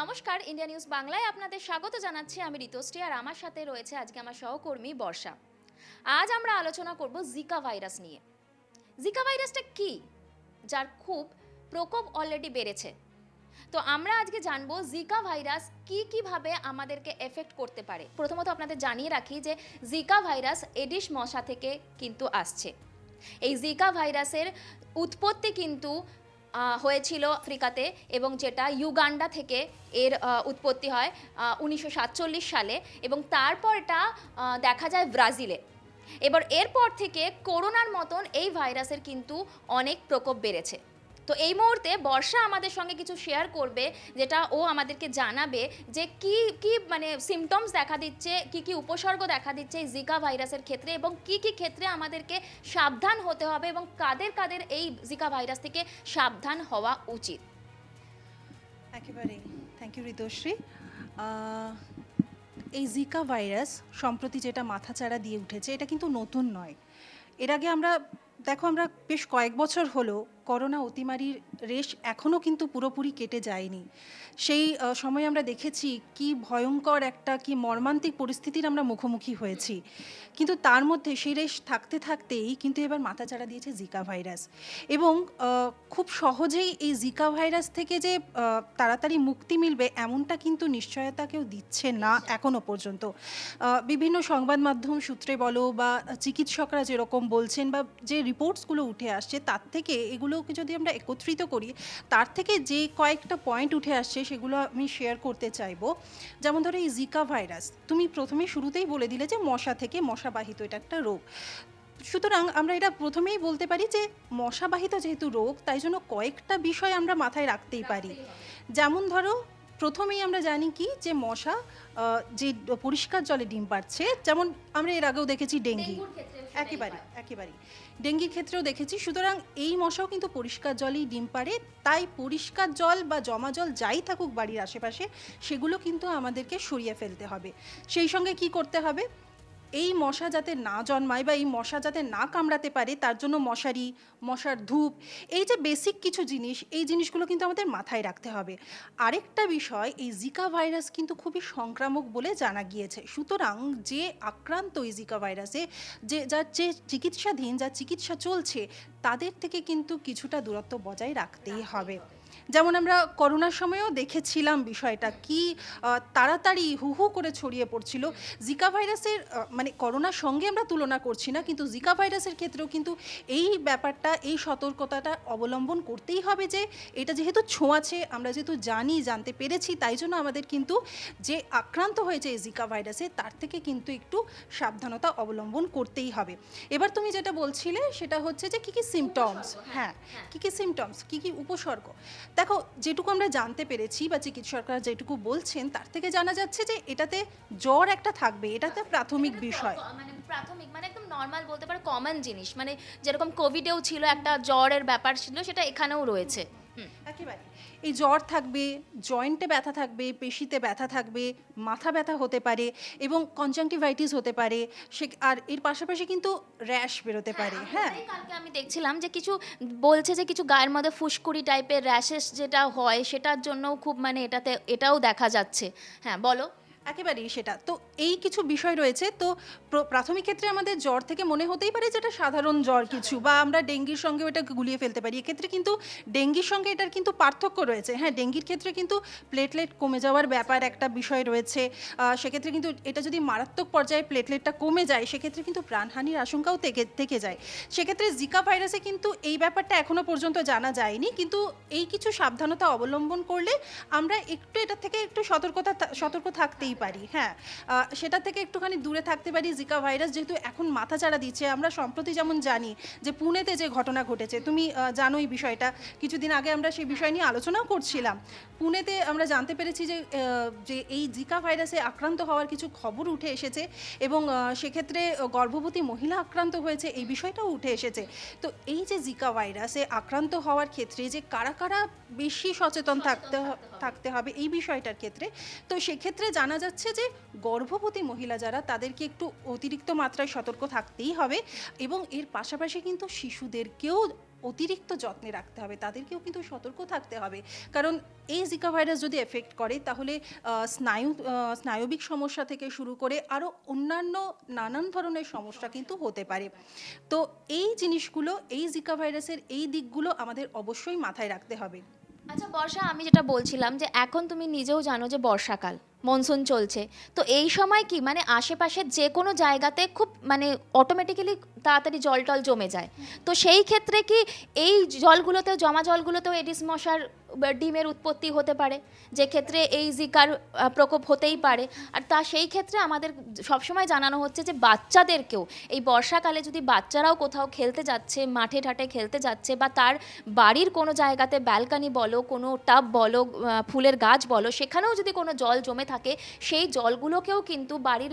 নমস্কার India news বাংলায় আপনাদের স্বাগত জানাচ্ছি। আমি ঋতুশ্রী আর আমার সাথে রয়েছে আজকে আমার সহকর্মী বর্ষা। আজ আমরা আলোচনা করব জিকা ভাইরাস নিয়ে। জিকা ভাইরাসটা কি? যার খুব প্রকোপ অলরেডি বেড়েছে। তো আমরা আজকে জানব জিকা ভাইরাস কি কীভাবে আমাদেরকে এফেক্ট করতে পারে। প্রথমত আপনাদের জানিয়ে রাখি যে জিকা ভাইরাস এডিস মশা থেকে কিন্তু আসছে। এই জিকা ভাইরাসের উৎপত্তি কিন্তু হয়েছিল আফ্রিকাতে এবং যেটা ইউগান্ডা থেকে এর উৎপত্তি হয় উনিশশো সাতচল্লিশ সালে এবং তারপর এটা দেখা যায় ব্রাজিলে। এবার এরপর থেকে করোনার মতন এই ভাইরাসের কিন্তু অনেক প্রকোপ বেড়েছে। তো এই মুহূর্তে বর্ষা আমাদের সঙ্গে কিছু শেয়ার করবে, যেটা ও আমাদেরকে জানাবে যে কি কি মানে সিমটমস দেখা দিচ্ছে, কি কি উপসর্গ দেখা দিচ্ছে এই জিকা ভাইরাসের ক্ষেত্রে এবং কি কি ক্ষেত্রে আমাদেরকে সাবধান হতে হবে এবং কাদের কাদের এই জিকা ভাইরাস থেকে সাবধান হওয়া উচিত। একেবারেই থ্যাংক ইউ ঋতুশ্রী। এই জিকা ভাইরাস সম্প্রতি যেটা মাথাচাড়া দিয়ে উঠেছে, এটা কিন্তু নতুন নয়। এর আগে আমরা, দেখো আমরা বেশ কয়েক বছর হলো করোনা অতিমারির রেশ এখনও কিন্তু পুরোপুরি কেটে যায়নি। সেই সময় আমরা দেখেছি কি ভয়ঙ্কর একটা, কি মর্মান্তিক পরিস্থিতির আমরা মুখোমুখি হয়েছি। কিন্তু তার মধ্যে সেই রেশ থাকতে থাকতেই কিন্তু এবার মাথাচাড়া দিয়েছে জিকা ভাইরাস এবং খুব সহজেই এই জিকা ভাইরাস থেকে যে তাড়াতাড়ি মুক্তি মিলবে এমনটা কিন্তু নিশ্চয়তা কেউ দিচ্ছে না এখনও পর্যন্ত। বিভিন্ন সংবাদ মাধ্যম সূত্রে বলো বা চিকিৎসকরা যেরকম বলছেন বা যে রিপোর্টসগুলো উঠে আসছে, তার থেকে এগুলোকে যদি আমরা একত্রিত করি, তার থেকে যে কয়েকটা পয়েন্ট উঠে আসছে সেগুলো আমি শেয়ার করতে চাইব। যেমন ধরো এই জিকা ভাইরাস তুমি প্রথমে শুরুতেই বলে দিলে যে মশা থেকে মশাবাহিত, এটা একটা রোগ। সুতরাং আমরা এটা প্রথমেই বলতে পারি যে মশাবাহিত যেহেতু রোগ, তাই জন্য কয়েকটা বিষয় আমরা মাথায় রাখতেই পারি। যেমন ধরো প্রথমেই আমরা জানি কি যে মশা যে পরিষ্কার জলে ডিম পাড়ছে যেমন আমরা এর আগেও দেখেছি ডেঙ্গি। একেবারে একেবারে। ডেঙ্গির ক্ষেত্রেও দেখেছি সুতরাং এই মশাও কিন্তু পরিষ্কার জলেই ডিম পাড়ে তাই পরিষ্কার জল বা জমা জল যাই থাকুক বাড়ির আশেপাশে সেগুলো কিন্তু আমাদেরকে সরিয়ে ফেলতে হবে। সেই সঙ্গে কি করতে হবে? এই মশা যাতে না জন্মায় বা এই মশা যাতে না কামড়াতে পারে, তার জন্য মশারি, মশার ধূপ, এই যে বেসিক কিছু জিনিস, এই জিনিসগুলো কিন্তু আমাদের মাথায় রাখতে হবে। আরেকটা বিষয়, এই জিকা ভাইরাস কিন্তু খুবই সংক্রামক বলে জানা গিয়েছে। সুতরাং যে আক্রান্ত এই জিকা ভাইরাসে যে যার যে চিকিৎসাধীন, যার চিকিৎসা চলছে, তাদের থেকে কিন্তু কিছুটা দূরত্ব বজায় রাখতেই হবে। যেমন আমরা করোনার সময়ও দেখেছিলাম বিষয়টা, কি তাড়াতাড়ি হু হু করে ছড়িয়ে পড়ছিল। জিকা ভাইরাসের মানে করোনার সঙ্গে আমরা তুলনা করছি না, কিন্তু জিকা ভাইরাসের ক্ষেত্রেও কিন্তু এই ব্যাপারটা, এই সতর্কতাটা অবলম্বন করতেই হবে যে, এটা যেহেতু ছোঁয়াছে আমরা যেহেতু জানি, জানতে পেরেছি, তাই জন্য আমাদের কিন্তু যে আক্রান্ত হয়েছে এই জিকা ভাইরাসে, তার থেকে কিন্তু একটু সাবধানতা অবলম্বন করতেই হবে। এবার তুমি যেটা বলছিলে, সেটা হচ্ছে যে, কী কী সিমটমস হ্যাঁ কী কী সিমটমস কী কী উপসর্গ? দেখো যেটুকু আমরা জানতে পেরেছি বা চিকিৎসকরা যেটুকু বলছেন তার থেকে জানা যাচ্ছে যে এটাতে জ্বর একটা থাকবে এটাতে প্রাথমিক বিষয়। মানে প্রাথমিক মানে একদম নর্মাল বলতে পারো কমন জিনিস। মানে যেরকম কোভিডেও ছিল একটা জ্বরের ব্যাপার ছিল সেটা এখানেও রয়েছে। একেবারে। এই জ্বর থাকবে জয়েন্টে ব্যথা থাকবে পেশিতে ব্যথা থাকবে মাথা ব্যথা হতে পারে এবং কনজাংটিভাইটিস হতে পারে সে আর এর পাশাপাশি কিন্তু র্যাশ বেরোতে পারে হ্যাঁ। কালকে আমি দেখছিলাম যে কিছু বলছে যে কিছু গায়ের মধ্যে ফুসকুড়ি টাইপের র্যাশেস যেটা হয় সেটার জন্যও খুব মানে এটাতে এটাও দেখা যাচ্ছে। হ্যাঁ বলো। একেবারেই সেটা। তো এই কিছু বিষয় রয়েছে। তো প্র- প্রাথমিক ক্ষেত্রে আমাদের জ্বর থেকে মনে হতেই পারে যেটা সাধারণ জ্বর কিছু বা আমরা ডেঙ্গির সঙ্গে এটা গুলিয়ে ফেলতে পারি। এক্ষেত্রে কিন্তু ডেঙ্গির সঙ্গে এটার কিন্তু পার্থক্য রয়েছে। হ্যাঁ ডেঙ্গির ক্ষেত্রে কিন্তু প্লেটলেট কমে যাওয়ার ব্যাপার একটা বিষয় রয়েছে। সেক্ষেত্রে কিন্তু এটা যদি মারাত্মক পর্যায়ে প্লেটলেটটা কমে যায়, সেক্ষেত্রে কিন্তু প্রাণহানির আশঙ্কাও থেকে থেকে যায়। সেক্ষেত্রে জিকা ভাইরাসে কিন্তু এই ব্যাপারটা এখনও পর্যন্ত জানা যায়নি। কিন্তু এই কিছু সাবধানতা অবলম্বন করলে আমরা একটু এটা থেকে একটু সতর্কতা সতর্ক থাকতেই পারি হ্যাঁ। সেটা থেকে একটুখানি দূরে থাকতে পারি জিকা ভাইরাস যেহেতু এখন মাথাচাড়া দিচ্ছে, আমরা সম্প্রতি যেমন জানি যে পুনেতে যে ঘটনা ঘটেছে, তুমি জানো এই বিষয়টা, কিছুদিন আগে আমরা সেই বিষয় নিয়ে আলোচনাও করছিলাম। পুনেতে আমরা জানতে পেরেছি যে যে এই জিকা ভাইরাসে আক্রান্ত হওয়ার কিছু খবর উঠে এসেছে এবং সেক্ষেত্রে গর্ভবতী মহিলা আক্রান্ত হয়েছে, এই বিষয়টাও উঠে এসেছে। তো এই যে জিকা ভাইরাসে আক্রান্ত হওয়ার ক্ষেত্রে যে কারা কারা বেশি সচেতন থাকতে থাকতে হবে এই বিষয়টার ক্ষেত্রে, তো সেক্ষেত্রে জানা যাচ্ছে যে গর্ভবতী মহিলা যারা, তাদেরকে একটু অতিরিক্ত মাত্রায় সতর্ক থাকতেই হবে এবং এর পাশাপাশি কিন্তু শিশুদেরকেও অতিরিক্ত যত্নে রাখতে হবে, তাদেরকেও কিন্তু সতর্ক থাকতে হবে। কারণ এই জিকা ভাইরাস যদি এফেক্ট করে, তাহলে স্নায়ু স্নায়বিক সমস্যা থেকে শুরু করে আরও অন্যান্য নানান ধরনের সমস্যা কিন্তু হতে পারে। তো এই জিনিসগুলো, এই জিকা ভাইরাসের এই দিকগুলো আমাদের অবশ্যই মাথায় রাখতে হবে। আচ্ছা বর্ষা, আমি যেটা বলছিলাম যে এখন তুমি নিজেও জানো যে বর্ষাকাল, মনসুন চলছে। তো এই সময় কি মানে আশেপাশের যে কোনো জায়গাতে খুব মানে অটোমেটিক্যালি তাড়াতাড়ি জল টল জমে যায়। তো সেই ক্ষেত্রে কি এই জলগুলোতে জমা জলগুলোতেও এডিস মশার ডিমের উৎপত্তি হতে পারে, যে ক্ষেত্রে এই জিকার প্রকোপ হতেই পারে। আর তা সেই ক্ষেত্রে আমাদের সবসময় জানানো হচ্ছে যে বাচ্চাদেরকেও, এই বর্ষাকালে যদি বাচ্চারাও কোথাও খেলতে যাচ্ছে, মাঠে ঠাটে খেলতে যাচ্ছে বা তার বাড়ির কোনো জায়গাতে ব্যালকানি বলো, কোনো টাব বলো ফুলের গাছ বলো, সেখানেও যদি কোনো জল জমে থাকে, সেই জলগুলোকেও কিন্তু বাড়ির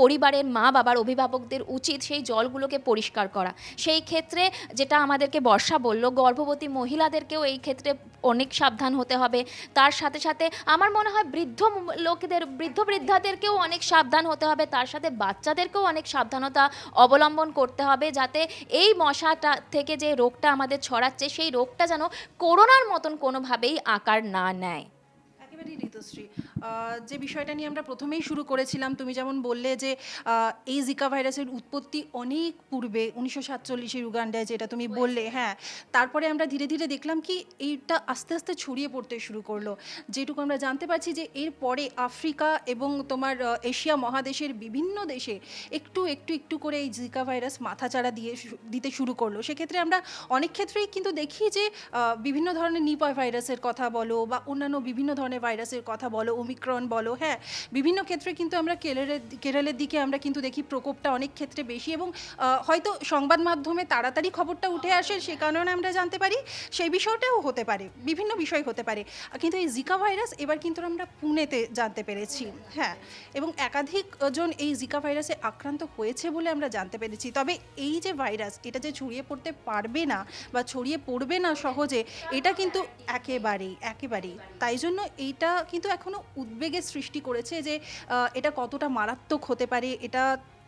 পরিবারের মা বাবার অভিভাবকদের উচিত সেই জলগুলোকে পরিষ্কার করা। সেই ক্ষেত্রে যেটা আমাদেরকে বর্ষা বলল, গর্ভবতী মহিলাদেরকেও এই ক্ষেত্রে অনেক সাবধান হতে হবে। তার সাথে সাথে আমার মনে হয় বৃদ্ধ লোকেদের, বৃদ্ধ বৃদ্ধাদেরকেও অনেক সাবধান হতে হবে। তার সাথে বাচ্চাদেরকেও অনেক সাবধানতা অবলম্বন করতে হবে যাতে এই মশাটা থেকে যে রোগটা আমাদের ছড়াচ্ছে, সেই রোগটা যেন করোনার মতন কোনোভাবেই আকার না নেয়। একেবারেই ঋতুশ্রী। যে বিষয়টা নিয়ে আমরা প্রথমেই শুরু করেছিলাম তুমি যেমন বললে যে এই জিকা ভাইরাসের উৎপত্তি অনেক পূর্বে উনিশশো সাতচল্লিশের উগান্ডায় যেটা তুমি বললে হ্যাঁ তারপরে আমরা ধীরে ধীরে দেখলাম কি এইটা আস্তে আস্তে ছড়িয়ে পড়তে শুরু করল। যেটুকু আমরা জানতে পারছি যে এর পরে আফ্রিকা এবং তোমার এশিয়া মহাদেশের বিভিন্ন দেশে একটু একটু একটু করে এই জিকা ভাইরাস মাথাচাড়া দিয়ে দিতে শুরু করল। সেক্ষেত্রে আমরা অনেক ক্ষেত্রেই কিন্তু দেখি যে বিভিন্ন ধরনের নিপয় ভাইরাসের কথা বলো বা অন্যান্য বিভিন্ন ধরনের ভাইরাসের কথা বলো ওমিক্রন বলো হ্যাঁ বিভিন্ন ক্ষেত্রে কিন্তু আমরা কেরলের কেরলের দিকে আমরা কিন্তু দেখি প্রকোপটা অনেক ক্ষেত্রে বেশি এবং হয়তো সংবাদ মাধ্যমে তাড়াতাড়ি খবরটা উঠে আসে সে কারণে আমরা জানতে পারি, সেই বিষয়টাও হতে পারে, বিভিন্ন বিষয় হতে পারে। কিন্তু এই জিকা ভাইরাস এবার কিন্তু আমরা পুনেতে জানতে পেরেছি হ্যাঁ এবং একাধিক জন এই জিকা ভাইরাসে আক্রান্ত হয়েছে বলে আমরা জানতে পেরেছি। তবে এই যে ভাইরাস এটা যে ছড়িয়ে পড়তে পারবে না বা ছড়িয়ে পড়বে না সহজে, এটা কিন্তু একেবারেই একেবারেই। তাই জন্য এইটা কিন্তু এখনও উদ্বেগের সৃষ্টি করেছে যে এটা কতটা মারাত্মক হতে পারে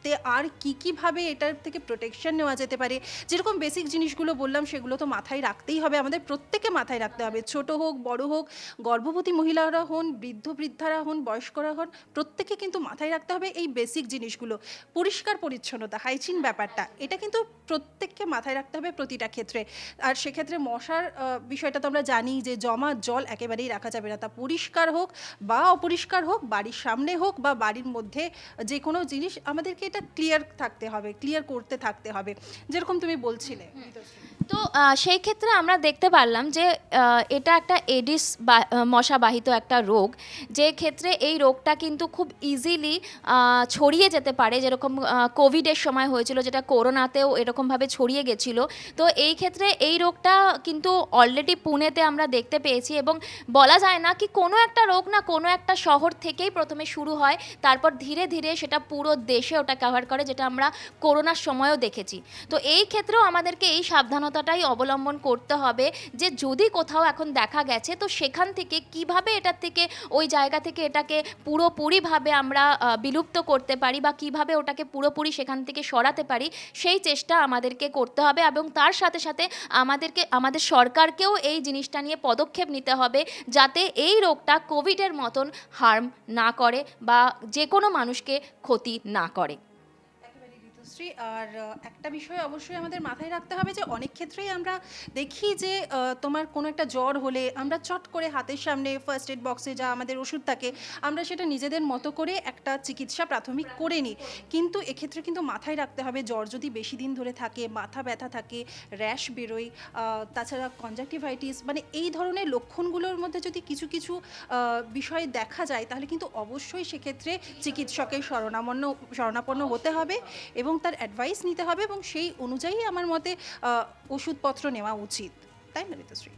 এটাতে আর কি কীভাবে এটার থেকে প্রোটেকশন নেওয়া যেতে পারে? যেরকম বেসিক জিনিসগুলো বললাম, সেগুলো তো মাথায় রাখতেই হবে। আমাদের প্রত্যেকে মাথায় রাখতে হবে। ছোট হোক, বড় হোক, গর্ভবতী মহিলারা হন, বৃদ্ধ বৃদ্ধারা হন, বয়স্করা হন প্রত্যেকে কিন্তু মাথায় রাখতে হবে এই বেসিক জিনিসগুলো। পরিষ্কার পরিচ্ছন্নতা হাইজিন ব্যাপারটা, এটা কিন্তু প্রত্যেককে মাথায় রাখতে হবে প্রতিটা ক্ষেত্রে। আর সেক্ষেত্রে মশার বিষয়টা তো আমরা জানি যে জমা জল একেবারেই রাখা যাবে না। তা পরিষ্কার হোক বা অপরিষ্কার হোক, বাড়ির সামনে হোক বা বাড়ির মধ্যে যে কোনো জিনিস আমাদেরকে ক্লিয়ার থাকতে হবে ক্লিয়ার করতে থাকতে হবে। যেরকম তুমি বলছিলে। তো সেই ক্ষেত্রে আমরা দেখতে পারলাম যে এটা একটা এডিস মশাবাহিত একটা রোগ। যে ক্ষেত্রে এই রোগটা কিন্তু খুব ইজিলি ছড়িয়ে যেতে পারে। যেরকম কোভিডের সময় হয়েছিল, যেটা করোনাতেও এরকমভাবে ছড়িয়ে গেছিল। তো এই ক্ষেত্রে এই রোগটা কিন্তু অলরেডি পুনেতে আমরা দেখতে পেয়েছি এবং বলা যায় না কি কোনো একটা রোগ না কোনো একটা শহর থেকেই প্রথমে শুরু হয়। তারপর ধীরে ধীরে সেটা পুরো দেশে ওটা কভার করে, যেটা আমরা করোনার সময়ও দেখেছি। তো এই ক্ষেত্রেও আমাদেরকে এই সাবধানতাটাই অবলম্বন করতে হবে যে যদি কোথাও এখন দেখা গেছে, তো সেখান থেকে কীভাবে এটার থেকে, ওই জায়গা থেকে এটাকে পুরোপুরিভাবে আমরা বিলুপ্ত করতে পারি বা কীভাবে ওটাকে পুরোপুরি সেখান থেকে সরাতে পারি, সেই চেষ্টা আমাদেরকে করতে হবে এবং তার সাথে সাথে আমাদেরকে, আমাদের সরকারকেও এই জিনিসটা নিয়ে পদক্ষেপ নিতে হবে যাতে এই রোগটা কোভিডের মতন হার্ম না করে বা যে কোনো মানুষকে ক্ষতি না করে। ঋতুশ্রী আর একটা বিষয় অবশ্যই আমাদের মাথায় রাখতে হবে যে অনেক ক্ষেত্রেই আমরা দেখি যে তোমার কোনো একটা জ্বর হলে আমরা চট করে হাতের সামনে ফার্স্ট এড বক্সে যা আমাদের ওষুধ থাকে, আমরা সেটা নিজেদের মতো করে একটা চিকিৎসা প্রাথমিক করে নিই। কিন্তু এক্ষেত্রে কিন্তু মাথায় রাখতে হবে, জ্বর যদি বেশি দিন ধরে থাকে, মাথা ব্যথা থাকে র্যাশ বেরোয় তাছাড়া কনজাক্টিভাইটিস মানে এই ধরনের লক্ষণগুলোর মধ্যে যদি কিছু কিছু বিষয় দেখা যায়, তাহলে কিন্তু অবশ্যই সেক্ষেত্রে চিকিৎসকের শরণাপন্ন শরণাপন্ন হতে হবে এবং তার অ্যাডভাইস নিতে হবে এবং সেই অনুযায়ী আমার মতে ওষুধপত্র নেওয়া উচিত। তাই না ঋতুশ্রী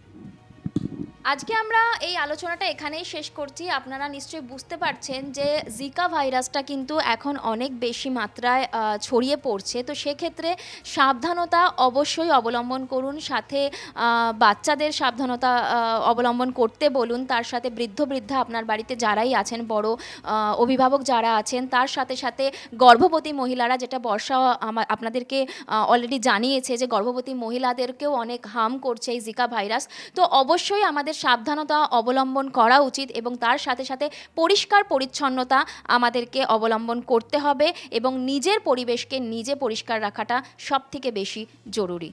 আজকে আমরা এই আলোচনাটা এখানেই শেষ করছি। আপনারা নিশ্চয়ই বুঝতে পারছেন যে জিকা ভাইরাসটা কিন্তু এখন অনেক বেশি মাত্রায় ছড়িয়ে পড়ছে। তো সেক্ষেত্রে সাবধানতা অবশ্যই অবলম্বন করুন, সাথে বাচ্চাদের সাবধানতা অবলম্বন করতে বলুন। তার সাথে বৃদ্ধ বৃদ্ধা আপনার বাড়িতে যারাই আছেন, বড় অভিভাবক যারা আছেন, তার সাথে সাথে গর্ভবতী মহিলারা যেটা বর্ষা আপনাদেরকে অলরেডি জানিয়েছে যে গর্ভবতী মহিলাদেরকেও অনেক হার্ম করছে এই জিকা ভাইরাস। তো অবশ্যই আমাদের সাবধানতা অবলম্বন করা উচিত এবং তার সাথে সাথে পরিষ্কার পরিচ্ছন্নতা আমাদেরকে অবলম্বন করতে হবে এবং নিজের পরিবেশকে নিজে পরিষ্কার রাখাটা সব থেকে বেশি জরুরি।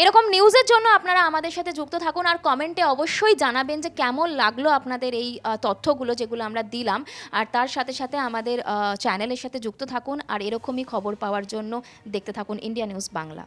এরকম নিউজের জন্য আপনারা আমাদের সাথে যুক্ত থাকুন আর কমেন্টে অবশ্যই জানাবেন যে কেমন লাগল আপনাদের এই তথ্যগুলো যেগুলো আমরা দিলাম। আর তার সাথে সাথে আমাদের চ্যানেলের সাথে যুক্ত থাকুন আর এরকমই খবর পাওয়ার জন্য দেখতে থাকুন ইন্ডিয়া নিউজ বাংলা